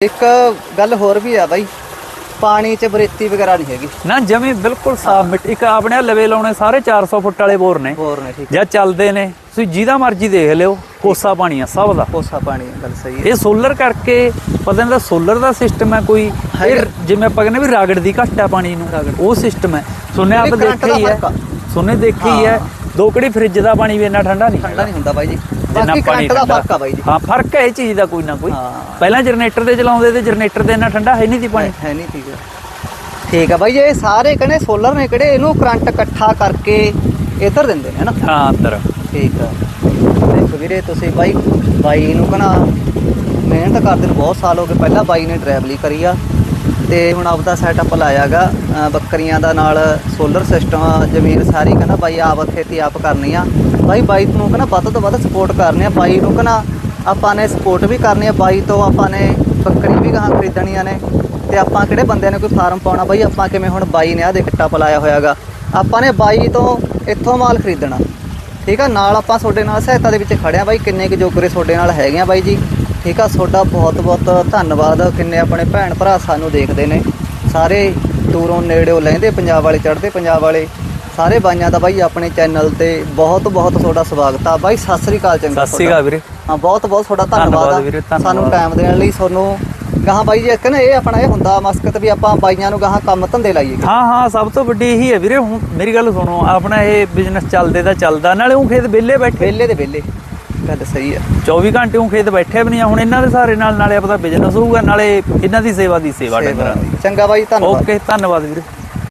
ਇੱਕ ਗੱਲ ਹੋਰ ਵੀ ਆ ਬਾਈ ਪਾਣੀ 'ਚ ਬਰੇਤੀ ਵਗੈਰਾ ਨਹੀਂ ਹੈਗੀ। ਨਾ ਜਮੀ ਬਿਲਕੁਲ ਸਾਫ਼ ਮਿੱਟੀ। ਇੱਕ ਆਪਣੇ ਆਹ ਲਵੇ ਲਾਉਣੇ ਸਾਰੇ 400 ਫੁੱਟ ਵਾਲੇ ਬੋਰ ਨੇ। ਹੋਰ ਨੇ ਠੀਕ ਜਾਂ ਚੱਲਦੇ ਨੇ। ਤੁਸੀਂ ਜਿਹਦਾ ਮਰਜ਼ੀ ਦੇਖ ਲਿਓ ਕੋਸਾ ਪਾਣੀ ਆ ਸਭ ਦਾ। ਕੋਸਾ ਪਾਣੀ ਆ, ਗੱਲ ਸਹੀ ਹੈ ਇਹ ਸੋਲਰ ਕਰਕੇ ਪਤਾ ਨਹੀਂ ਦਾ ਸੋਲਰ ਦਾ ਸਿਸਟਮ ਹੈ ਕੋਈ। ਇਹ ਜਿਵੇਂ ਆਪਾਂ ਕਹਿੰਦੇ ਵੀ ਰਾਗੜ ਦੀ ਘੱਟ ਪਾਣੀ ਨੂੰ ਉਹ ਸਿਸਟਮ ਹੈ। ਸੁਣਿਆ ਆਪ ਨਹੀਂ, ਦੇਖਿਆ ਹੀ? ਦਾ ਹੈ ਫ਼ਰਕ ਹੀ? ਹੈ। ਦੋ ਕਿਹੜੀ ਫ੍ਰਿਜ ਦਾ ਪਾਣੀ ਵੀ ਇੰਨਾ ਠੰਡਾ ਨਹੀਂ ਠੰਡਾ ਨਹੀਂ ਹੁੰਦਾ ਬਾਈ ਜੀ। ਜਿੰਨਾ ਬਾਕੀ ਪਾਣੀ ਦਾ ਠੰਡਾ। ਫ਼ਰਕ ਆ ਬਾਈ ਜੀ। ਹਾਂ ਫ਼ਰਕ ਹੈ ਇਹ ਚੀਜ਼ ਦਾ ਕੋਈ ਨਾ ਕੋਈ। ਹਾਂ। ਪਹਿਲਾਂ ਜਨਰੇਟਰ ਦੇ ਚਲਾਉਂਦੇ ਤੇ ਜਨਰੇਟਰ ਦੇ ਇੰਨਾ ਠੰਡਾ ਹੈ ਨਹੀਂ ਸੀ ਪਾਣੀ। ਹੈ ਨਹੀਂ ਠੀਕ ਹੈ ਠੀਕ ਆ ਬਾਈ ਇਹ ਸਾਰੇ ਕਹਿੰਦੇ ਸੋਲਰ ਨੇ ਕਿਹੜੇ? ਇਹਨੂੰ ਕਰੰਟ ਇਕੱਠਾ ਕਰਕੇ ਇੱਧਰ ਦਿੰਦੇ ਨੇ ਹਨਾ ਹਾਂ ਅੰਦਰ ਠੀਕ ਆ। ਦੇਖੋ ਵੀਰੇ ਤੁਸੀਂ ਬਾਈ ਬਾਈ ਨੂੰ ਕਹਣਾ ਮਿਹਨਤ ਕਰਦੇ ਨੂੰ ਬਹੁਤ ਸਾਲ ਹੋ ਗਏ। ਪਹਿਲਾਂ ਬਾਈ ਨੇ ਡਰਾਈਵਲੀ ਕਰੀ ਆ। ਤੇ ਹੁਣ ਆਪਦਾ ਸੈਟਅਪ ਲਾਇਆਗਾ। ਬੱਕਰੀਆਂ ਦਾ ਨਾਲ ਸੋਲਰ ਸਿਸਟਮ ਜ਼ਮੀਨ ਸਾਰੀ ਕਹਿੰਦਾ ਬਾਈ ਆਪ ਖੇਤੀ ਆਪ ਕਰਨੀ ਆ। ਬਾਈ ਬਾਈ ਨੂੰ ਕਹਿੰਦਾ ਵੱਧ ਤੋਂ ਵੱਧ ਸਪੋਰਟ ਕਰਨੀ ਆ। ਬਾਈ ਨੂੰ ਕਹਿੰਦਾ ਆਪਾਂ ਨੇ ਸਪੋਰਟ ਵੀ ਕਰਨੀ ਆ। ਬਾਈ ਤੋਂ ਆਪਾਂ ਨੇ ਬੱਕਰੀ ਵੀ ਗਾਹਾਂ ਖਰੀਦਣੀਆਂ ਨੇ। ਤੇ ਆਪਾਂ ਕਿਹੜੇ ਬੰਦੇ ਨੇ ਕੋਈ ਫਾਰਮ ਪਾਉਣਾ? ਬਾਈ ਆਪਾਂ ਕਿਵੇਂ ਹੁਣ ਬਾਈ ਨੇ ਆ ਦੇ ਕਿੱਟਾ ਪਲਾਇਆ ਹੋਇਆਗਾ। ਆਪਾਂ ਨੇ ਬਾਈ ਤੋਂ ਇੱਥੋਂ ਮਾਲ ਖਰੀਦਣਾ। ਠੀਕ ਆ? ਨਾਲ ਆਪਾਂ ਤੁਹਾਡੇ ਨਾਲ ਸਹਾਇਤਾ ਦੇ ਵਿੱਚ ਖੜਿਆ ਬਾਈ ਕਿੰਨੇ ਕੁ ਜੋਗਰੇ ਤੁਹਾਡੇ ਨਾਲ ਹੈਗੇ ਆ ਬਾਈ ਜੀ? ਠੀਕ ਆ ਤੁਹਾਡਾ ਬਹੁਤ ਬਹੁਤ ਧੰਨਵਾਦ। ਕਿੰਨੇ ਆਪਣੇ ਭੈਣ ਭਰਾ ਸਾਨੂੰ ਦੇਖਦੇ ਨੇ। ਸਾਰੇ ਦੂਰੋਂ ਨੇੜਿਓਂ ਲੈਂਦੇ ਪੰਜਾਬ ਵਾਲੇ ਚੜ੍ਹਦੇ ਪੰਜਾਬ ਵਾਲੇ। ਸਾਰੇ ਬਾਈਆਂ ਦਾ ਬਾਈ ਆਪਣੇ ਚੈਨਲ ਤੇ ਬਹੁਤ ਬਹੁਤ ਤੁਹਾਡਾ ਸਵਾਗਤ ਆ। ਬਾਈ ਸਤਿ ਸ੍ਰੀ ਅਕਾਲ ਚੰਗਾ ਸਤਿ ਸ਼੍ਰੀ ਅਕਾਲ ਵੀਰੇ। ਹਾਂ ਬਹੁਤ ਬਹੁਤ ਤੁਹਾਡਾ ਧੰਨਵਾਦ ਆ। ਸਾਨੂੰ ਟਾਈਮ ਦੇਣ ਲਈ ਤੁਹਾਨੂੰ ਗਾਹਾਂ ਬਾਈ ਜੀ ਕਹਿੰਦੇ ਇਹ ਆਪਣਾ ਇਹ ਹੁੰਦਾ ਮਸਕਤ ਵੀ ਆਪਾਂ ਬਾਈਆਂ ਨੂੰ ਗਾਹਾਂ ਕੰਮ ਧੰਦੇ ਲਾਈਏ। ਹਾਂ ਹਾਂ ਸਭ ਤੋਂ ਵੱਡੀ ਇਹੀ ਹੈ ਵੀਰੇ। ਹੁਣ ਮੇਰੀ ਗੱਲ ਸੁਣੋ ਆਪਣਾ ਇਹ ਬਿਜ਼ਨਸ ਚੱਲਦੇ ਤਾਂ ਚੱਲਦਾ ਨਾਲੇ ਉਹ ਖੇਤ ਵਿਹਲੇ ਬੈਠੇ। ਵਿਹਲੇ ਦੇ ਵਿਹਲੇ। ਗੱਲ ਸਹੀ ਆ। 24 ਘੰਟੇ ਉਹ ਖੇਤ ਬੈਠੇ ਵੀ ਨਹੀਂ ਆ। ਹੁਣ ਇਹਨਾਂ ਦੇ ਸਾਰੇ ਨਾਲ ਨਾਲੇ ਆਪਦਾ ਬਿਜ਼ਨਸ ਹੋਊਗਾ ਨਾਲੇ ਇਹਨਾਂ ਦੀ ਸੇਵਾ ਦੀ ਸੇਵਾ ਡੰਗਰਾਂ ਦੀ। ਚੰਗਾ ਬਾਈ ਧੰਨਵਾਦ। ਓਕੇ ਧੰਨਵਾਦ ਵੀਰੇ।